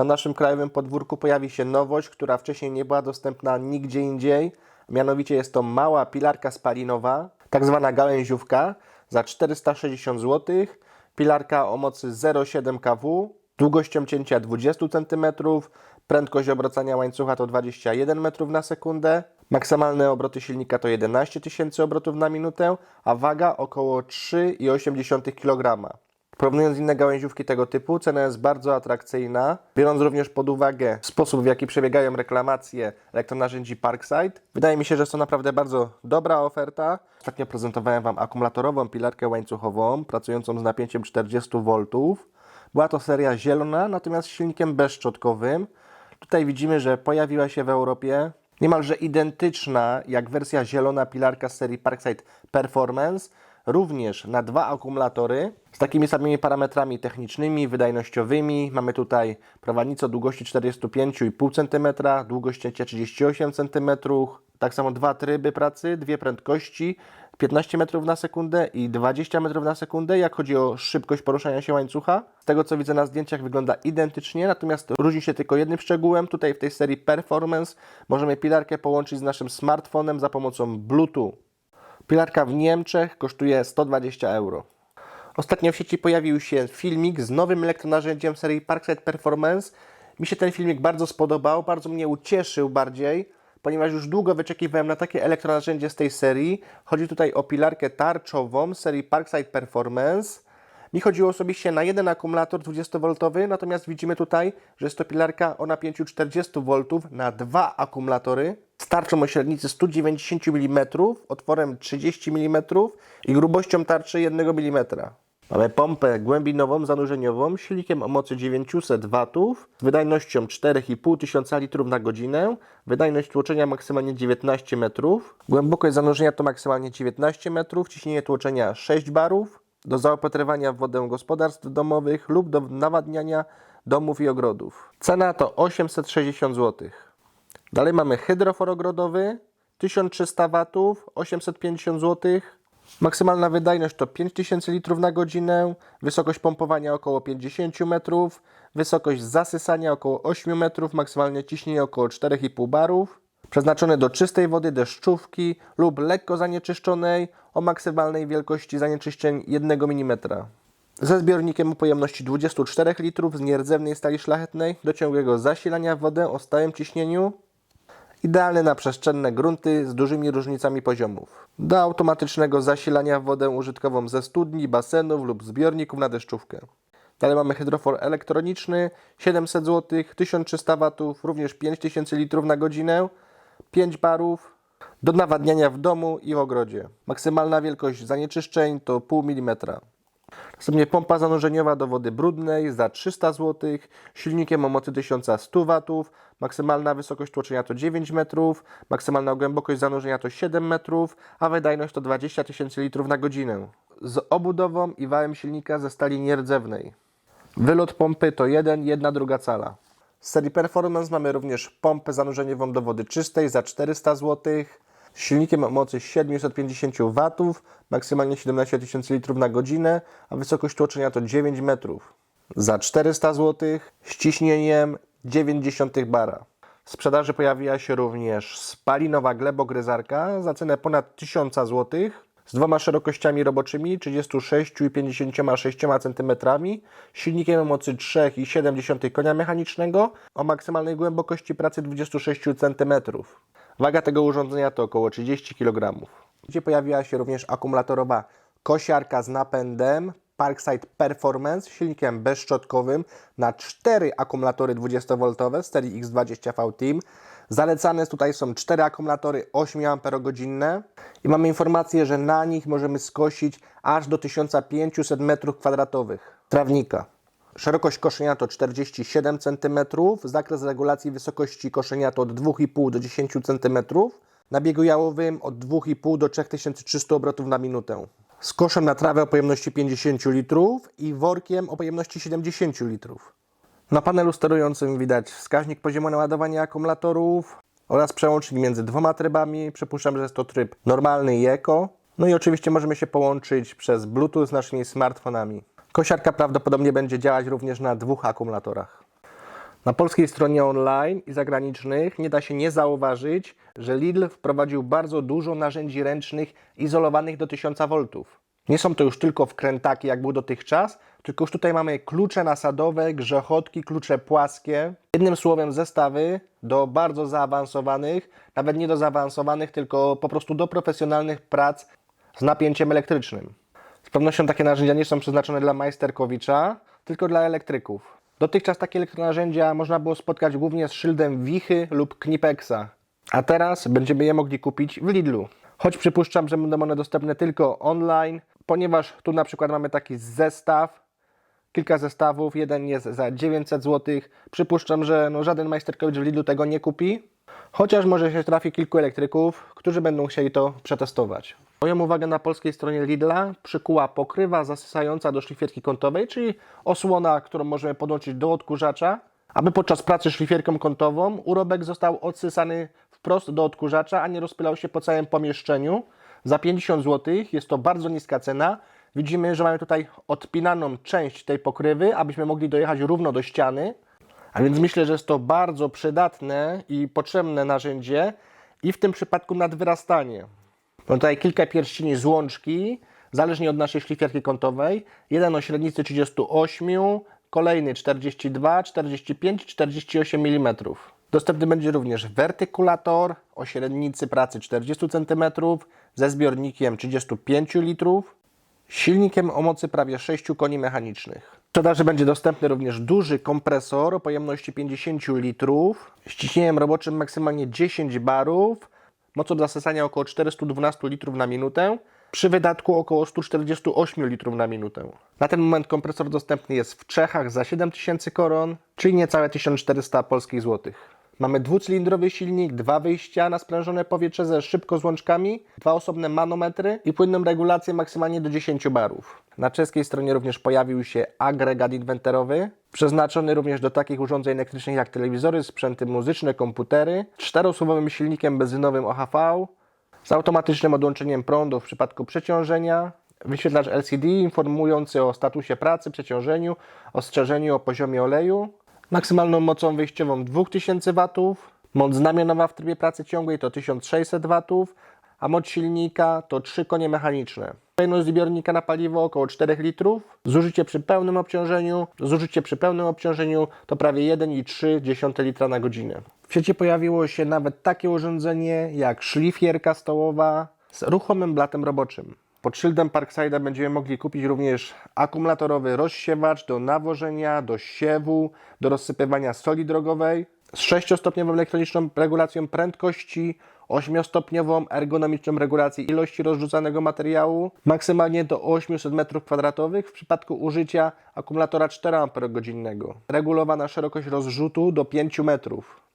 Na naszym krajowym podwórku pojawi się nowość, która wcześniej nie była dostępna nigdzie indziej. Mianowicie jest to mała pilarka spalinowa, tak zwana gałęziówka, za 460 zł. Pilarka o mocy 0,7 kW, długością cięcia 20 cm, prędkość obracania łańcucha to 21 m na sekundę, maksymalne obroty silnika to 11 tysięcy obrotów na minutę, a waga około 3,8 kg. Porównując inne gałęziówki tego typu, cena jest bardzo atrakcyjna, biorąc również pod uwagę sposób, w jaki przebiegają reklamacje elektronarzędzi Parkside. Wydaje mi się, że jest to naprawdę bardzo dobra oferta. Ostatnio prezentowałem Wam akumulatorową pilarkę łańcuchową, pracującą z napięciem 40 V. Była to seria zielona, natomiast z silnikiem bezszczotkowym. Tutaj widzimy, że pojawiła się w Europie niemalże identyczna jak wersja zielona pilarka z serii Parkside Performance, również na dwa akumulatory z takimi samymi parametrami technicznymi, wydajnościowymi. Mamy tutaj prowadnicę długości 45,5 cm, długość cięcia 38 cm, tak samo dwa tryby pracy, dwie prędkości, 15 metrów na sekundę i 20 metrów na sekundę, jak chodzi o szybkość poruszania się łańcucha. Z tego co widzę na zdjęciach wygląda identycznie, natomiast różni się tylko jednym szczegółem. Tutaj w tej serii Performance możemy pilarkę połączyć z naszym smartfonem za pomocą Bluetooth. Pilarka w Niemczech kosztuje 120 euro. Ostatnio w sieci pojawił się filmik z nowym elektronarzędziem serii Parkside Performance. Mi się ten filmik bardzo spodobał, bardzo mnie ucieszył bardziej, ponieważ już długo wyczekiwałem na takie elektronarzędzie z tej serii. Chodzi tutaj o pilarkę tarczową serii Parkside Performance. Mi chodziło osobiście na jeden akumulator 20V, natomiast widzimy tutaj, że jest to pilarka o napięciu 40V na dwa akumulatory tarczą o średnicy 190 mm, otworem 30 mm i grubością tarczy 1 mm. Mamy pompę głębinową, zanurzeniową, silnikiem o mocy 900 W, wydajnością 4500 litrów na godzinę, wydajność tłoczenia maksymalnie 19 metrów, głębokość zanurzenia to maksymalnie 19 metrów, ciśnienie tłoczenia 6 barów, do zaopatrywania w wodę gospodarstw domowych lub do nawadniania domów i ogrodów. Cena to 860 zł. Dalej mamy hydrofor ogrodowy 1300 W, 850 zł. Maksymalna wydajność to 5000 litrów na godzinę, wysokość pompowania około 50 metrów, wysokość zasysania około 8 metrów, maksymalne ciśnienie około 4,5 barów. Przeznaczony do czystej wody deszczówki lub lekko zanieczyszczonej o maksymalnej wielkości zanieczyszczeń 1 mm. Ze zbiornikiem o pojemności 24 litrów z nierdzewnej stali szlachetnej do ciągłego zasilania wodę o stałym ciśnieniu. Idealny na przestrzenne grunty z dużymi różnicami poziomów. Do automatycznego zasilania wodę użytkową ze studni, basenów lub zbiorników na deszczówkę. Dalej mamy hydrofor elektroniczny 700 zł, 1300 W, również 5000 litrów na godzinę, 5 barów do nawadniania w domu i w ogrodzie. Maksymalna wielkość zanieczyszczeń to 0,5 mm. Następnie pompa zanurzeniowa do wody brudnej za 300 zł, silnikiem o mocy 1100 W, maksymalna wysokość tłoczenia to 9 metrów, maksymalna głębokość zanurzenia to 7 metrów, a wydajność to 20 tysięcy litrów na godzinę. Z obudową i wałem silnika ze stali nierdzewnej. Wylot pompy to 1, 1 druga cala. Z serii Performance mamy również pompę zanurzeniową do wody czystej za 400 zł, z silnikiem o mocy 750 W, maksymalnie 17 tysięcy litrów na godzinę, a wysokość tłoczenia to 9 metrów. Za 400 zł z ciśnieniem 0,9 bara. W sprzedaży pojawiła się również spalinowa glebogryzarka za cenę ponad 1000 zł z dwoma szerokościami roboczymi 36 i 56 cm, silnikiem o mocy 3,7 konia mechanicznego o maksymalnej głębokości pracy 26 cm. Waga tego urządzenia to około 30 kg. Gdzie pojawiła się również akumulatorowa kosiarka z napędem Parkside Performance z silnikiem bezszczotkowym na 4 akumulatory 20V z serii X20V Team. Zalecane tutaj są 4 akumulatory 8 Ah i mamy informację, że na nich możemy skosić aż do 1500 m2 trawnika. Szerokość koszenia to 47 cm, zakres regulacji wysokości koszenia to od 2,5 do 10 cm, na biegu jałowym od 2,5 do 3300 obrotów na minutę. Z koszem na trawę o pojemności 50 litrów i workiem o pojemności 70 litrów. Na panelu sterującym widać wskaźnik poziomu naładowania akumulatorów oraz przełącznik między dwoma trybami. Przypuszczam, że jest to tryb normalny i eko. No i oczywiście możemy się połączyć przez Bluetooth z naszymi smartfonami. Kosiarka prawdopodobnie będzie działać również na dwóch akumulatorach. Na polskiej stronie online i zagranicznych nie da się nie zauważyć, że Lidl wprowadził bardzo dużo narzędzi ręcznych izolowanych do 1000 V. Nie są to już tylko wkrętaki, jak był dotychczas, tylko już tutaj mamy klucze nasadowe, grzechotki, klucze płaskie. Jednym słowem zestawy do bardzo zaawansowanych, nawet nie do zaawansowanych, tylko po prostu do profesjonalnych prac z napięciem elektrycznym. Z pewnością takie narzędzia nie są przeznaczone dla majsterkowicza, tylko dla elektryków. Dotychczas takie elektronarzędzia można było spotkać głównie z szyldem Wichy lub Knipexa, a teraz będziemy je mogli kupić w Lidlu. Choć przypuszczam, że będą one dostępne tylko online, ponieważ tu na przykład mamy taki zestaw, kilka zestawów, jeden jest za 900 zł. Przypuszczam, że no żaden majsterkowicz w Lidlu tego nie kupi, chociaż może się trafi kilku elektryków, którzy będą chcieli to przetestować. Moją uwagę na polskiej stronie Lidla przykuła pokrywa zasysająca do szlifierki kątowej, czyli osłona, którą możemy podłączyć do odkurzacza, aby podczas pracy szlifierką kątową urobek został odsysany wprost do odkurzacza, a nie rozpylał się po całym pomieszczeniu. Za 50 zł jest to bardzo niska cena. Widzimy, że mamy tutaj odpinaną część tej pokrywy, abyśmy mogli dojechać równo do ściany. A więc myślę, że jest to bardzo przydatne i potrzebne narzędzie i w tym przypadku nadwyrastanie. Mam tutaj kilka pierścieni z łączki, zależnie od naszej szlifierki kątowej. Jeden o średnicy 38, kolejny 42, 45 48 mm. Dostępny będzie również wertykulator o średnicy pracy 40 cm ze zbiornikiem 35 litrów, silnikiem o mocy prawie 6 koni mechanicznych. Sprzedaży będzie dostępny również duży kompresor o pojemności 50 litrów, z ciśnieniem roboczym maksymalnie 10 barów, mocą zasysania około 412 litrów na minutę, przy wydatku około 148 litrów na minutę. Na ten moment kompresor dostępny jest w Czechach za 7000 koron, czyli niecałe 1400 polskich złotych. Mamy dwucylindrowy silnik, dwa wyjścia na sprężone powietrze ze szybkozłączkami, dwa osobne manometry i płynną regulację maksymalnie do 10 barów. Na czeskiej stronie również pojawił się agregat inwenterowy, przeznaczony również do takich urządzeń elektrycznych jak telewizory, sprzęty muzyczne, komputery, czterosuwowym silnikiem benzynowym OHV, z automatycznym odłączeniem prądu w przypadku przeciążenia, wyświetlacz LCD informujący o statusie pracy, przeciążeniu, ostrzeżeniu o poziomie oleju, maksymalną mocą wyjściową 2000 W, moc znamionowa w trybie pracy ciągłej to 1600 W, a moc silnika to 3 konie mechaniczne. Pojemność zbiornika na paliwo około 4 litrów, zużycie przy pełnym obciążeniu, zużycie przy pełnym obciążeniu to prawie 1,3 litra na godzinę. W sieci pojawiło się nawet takie urządzenie jak szlifierka stołowa z ruchomym blatem roboczym. Pod szyldem Parkside'a będziemy mogli kupić również akumulatorowy rozsiewacz do nawożenia, do siewu, do rozsypywania soli drogowej z 6-stopniową elektroniczną regulacją prędkości, 8-stopniową ergonomiczną regulacją ilości rozrzucanego materiału, maksymalnie do 800 m2 w przypadku użycia akumulatora 4 Ah, regulowana szerokość rozrzutu do 5 metrów.